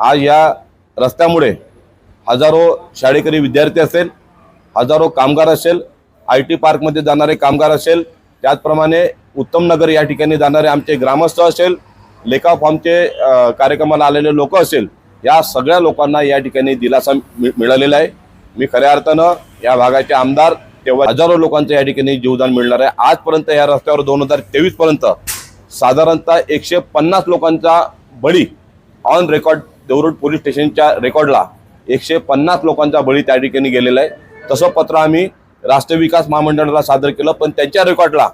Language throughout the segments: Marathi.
आज या रस्त्यामुळे हजारो शाळेकरी विद्यार्थी असेल हजारो कामगार असेल आय टी पार्कमध्ये जाणारे कामगार असेल त्याचप्रमाणे उत्तम नगर या ठिकाणी जाणारे आमचे ग्रामस्थ असेल लेखा फॉर्मचे कार्यक्रमाला आलेले लोक असेल या सगळ्या लोकांना या ठिकाणी दिलासा मि- मिळालेला आहे. मी खऱ्या अर्थानं या भागाचे आमदार तेव्हा हजारो लोकांचं या ठिकाणी जीवदान मिळणार आहे. आजपर्यंत या रस्त्यावर दोन हजार तेवीसपर्यंत साधारणतः एकशे पन्नास लोकांचा बळी ऑन रेकॉर्ड देवरुड पोलीस स्टेशनच्या रेकॉर्डला एकशे पन्नास लोकांचा बळी त्या ठिकाणी गेलेला आहे. तसं पत्र आम्ही राष्ट्रीय विकास महामंडळाला सादर केलं पण त्यांच्या रेकॉर्डला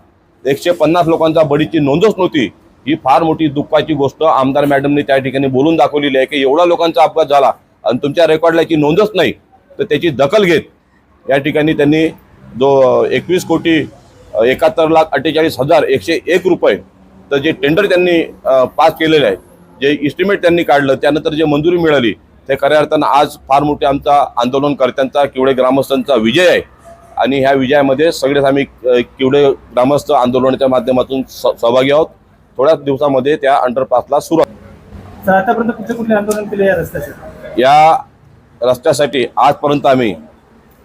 एकशे पन्नास लोकांचा बळीची नोंदच नव्हती. ही फार मोठी दुःखाची गोष्ट आमदार मॅडमने त्या ठिकाणी बोलून दाखवलेली आहे की एवढा लोकांचा अपघात झाला आणि तुमच्या रेकॉर्डला याची नोंदच नाही तर त्याची दखल घेत या ठिकाणी त्यांनी जो एकवीस कोटी एकाहत्तर लाख अठ्ठेचाळीस हजार एकशे एक रुपये तर जे टेंडर त्यांनी पास केलेले आहे जे इस्टिमेट त्यांनी काढलं त्यानंतर जे मंजुरी मिळाली ते खऱ्या अर्थानं आज फार मोठे आमचा आंदोलनकर्त्यांचा किवडे ग्रामस्थांचा विजय आहे. आणि ह्या विजयामध्ये सगळेच आम्ही किवडे ग्रामस्थ आंदोलनाच्या माध्यमातून स- सहभागी आहोत. थोड्याच दिवसामध्ये त्या अंडरपासला सुरुवात आतापर्यंत कुठले कुठले आंदोलन केले या रस्त्याचे? या रस्त्यासाठी आजपर्यंत आम्ही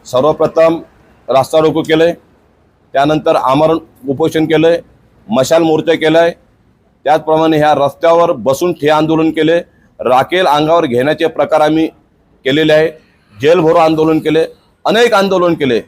सर्वप्रथम रास्ता रोको केलं आहे त्यानंतर आमरण उपोषण केलं आहे मशाल मोर्चा केला आहे त्याचप्रमाणे ह्या रस्त्यावर बसून ठे आंदोलन केले. राखेल अंगावर घेण्याचे प्रकार आम्ही केलेले आहे. जेलभरो आंदोलन केले. अनेक आंदोलन केले.